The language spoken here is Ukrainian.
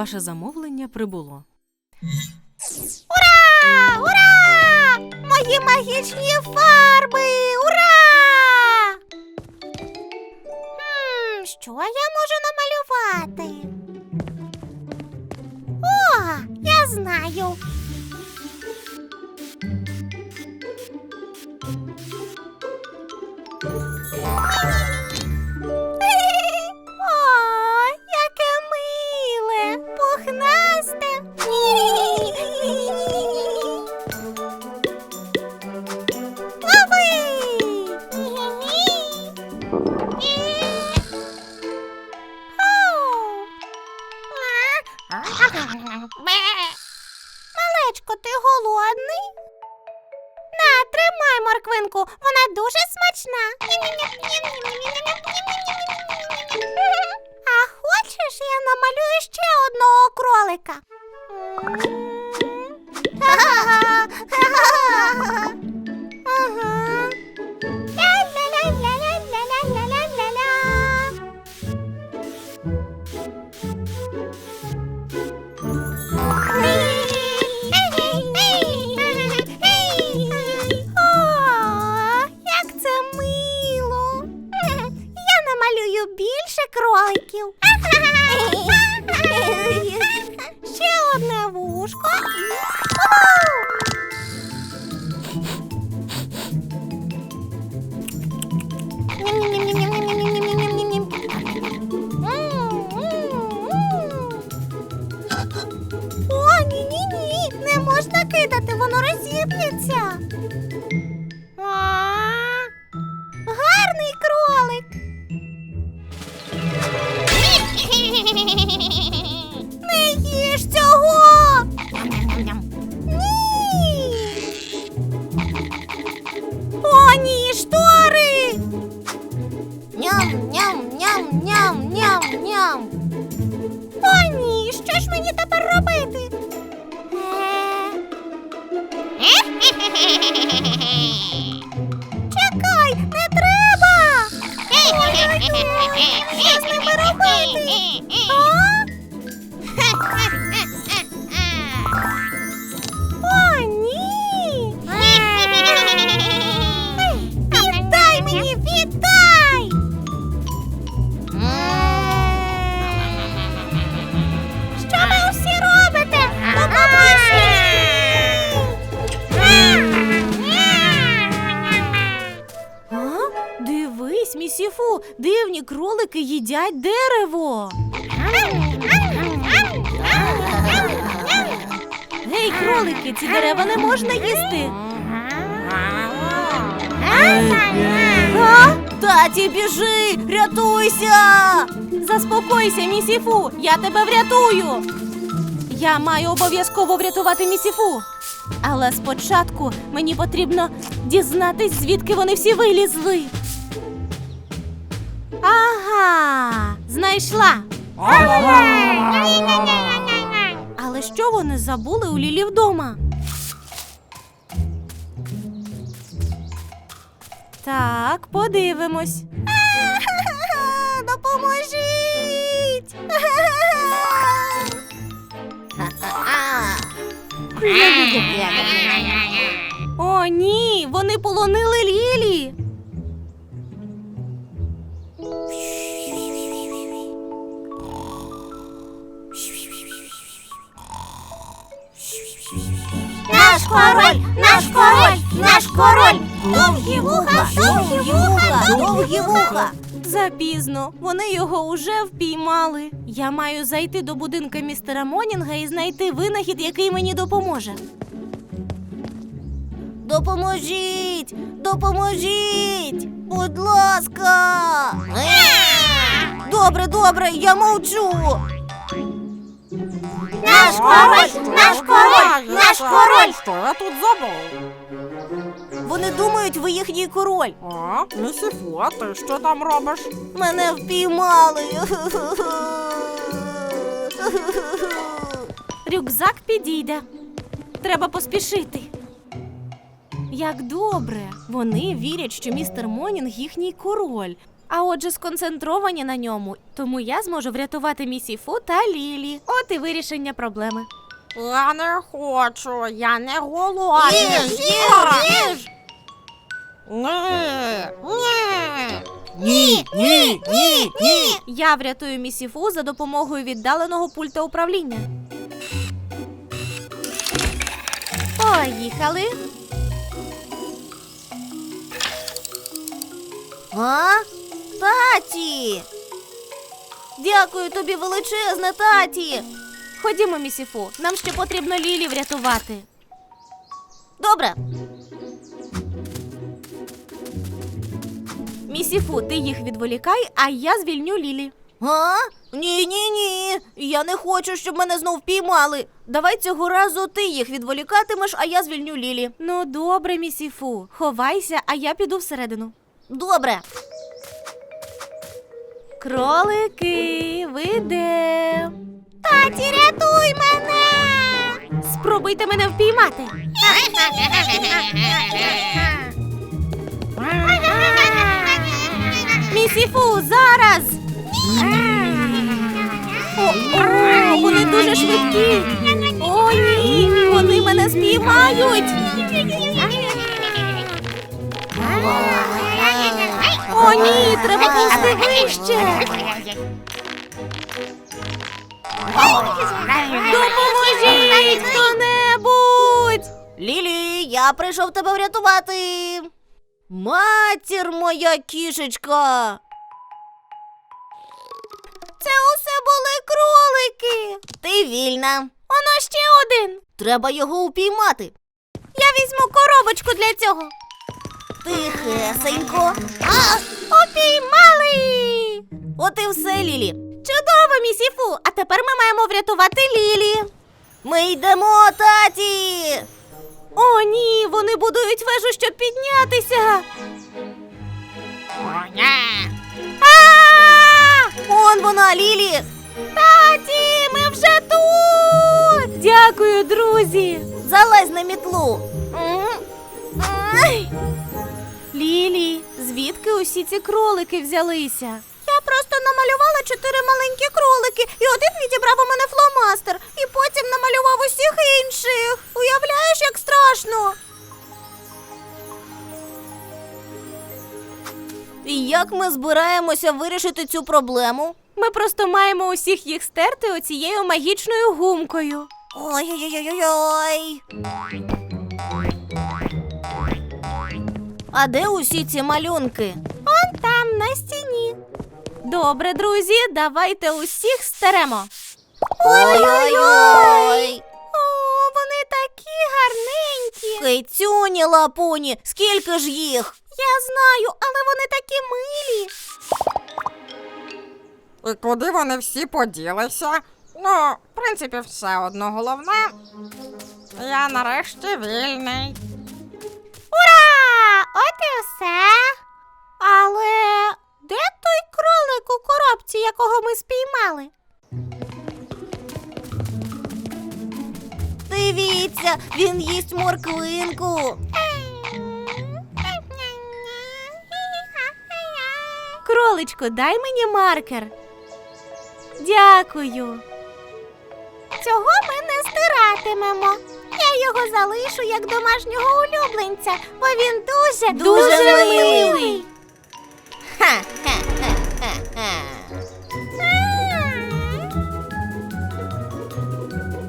Ваше замовлення прибуло. Ура! Ура! Мої магічні фарби! Ура! Хм, що я можу намалювати? О, я знаю. 吗？Ще одне вушко. О, ні, ні, ні, не можна кидати, воно розіб'ється. Дивні кролики їдять дерево. Гей, кролики, ці дерева не можна їсти. А? Таті, біжи! Рятуйся! Заспокойся, місіфу! Я тебе врятую! Я маю обов'язково врятувати місіфу. Але спочатку мені потрібно дізнатись, звідки вони всі вилізли. Ага, знайшла. Але що вони забули у Лілі вдома? Так, подивимось. Допоможіть! О, ні, вони полонили Лілі. Наш король, наш король, наш король! Довгі вуха, довгі вуха, довгі вуха! Запізно, вони його уже впіймали. Я маю зайти до будинка містера Монінга і знайти винахід, який мені допоможе. Допоможіть! Допоможіть! Будь ласка! Добре, добре, я мовчу. Наш король! Наш король! Наш король! Що я тут забув? Вони думають, ви їхній король. А, Місіфу, а ти що там робиш? Мене впіймали. Рюкзак підійде. Треба поспішити. Як добре, вони вірять, що містер Монінг їхній король. А отже, сконцентровані на ньому. Тому я зможу врятувати місіфу та Лілі. От і вирішення проблеми. Я не хочу, я не голодний. Їж, їж, їж! Ні, ні. Ні, ні, ні, ні! Я врятую місіфу за допомогою віддаленого пульта управління. Поїхали. А? Таті! Дякую тобі величезне, таті! Ходімо, місіфу. Нам ще потрібно Лілі врятувати. Добре, Місіфу, ти їх відволікай, а я звільню Лілі. А? Ні, ні, ні. Я не хочу, щоб мене знов піймали. Давай цього разу ти їх відволікатимеш, а я звільню Лілі. Ну, добре, місіфу. Ховайся, а я піду всередину. Добре. Кролики, ви де? Таті, рятуй мене! Спробуйте мене впіймати. Місіфу, зараз! О, о, вони дуже швидкі. О, ні, вони мене спіймають. О, ні, треба повзти вище. Допоможіть хто-небудь! Лілі, я прийшов тебе врятувати. Матір моя кішечка. Це усе були кролики. Ти вільна. Воно ще один. Треба його упіймати. Я візьму коробочку для цього. Тихесенько. А, Упіймали! от і все, Лілі. Чудово, місіфу! А тепер ми маємо врятувати Лілі. Ми йдемо, таті. О, ні, вони будують вежу, щоб піднятися. Он вона, Лілі. Таті, ми вже тут! Дякую, друзі! Залазь на мітлу. Ай. Лілі, звідки усі ці кролики взялися? Я просто намалювала чотири маленькі кролики, і один відібрав у мене фломастер, і потім намалював усіх інших. Уявляєш, як страшно. І як ми збираємося вирішити цю проблему? Ми просто маємо усіх їх стерти оцією магічною гумкою. Ой-ой-ой-ой. А де усі ці малюнки? Он там на стіні. Добре, друзі, давайте усіх стеремо. Ой-ой-ой. О, вони такі гарненькі. Кицюні лапуні, скільки ж їх? Я знаю, але вони такі милі. І куди вони всі поділися? Ну, в принципі, все одно головне. Я нарешті вільний. От і все. Але де той кролик у коробці, якого ми спіймали? Дивіться, він їсть морквинку. Кроличко, дай мені маркер. Дякую. Цього ми не стиратимемо його залишу як домашнього улюбленця, бо він дуже дуже, дуже милий. Ха-ха-ха-ха-ха.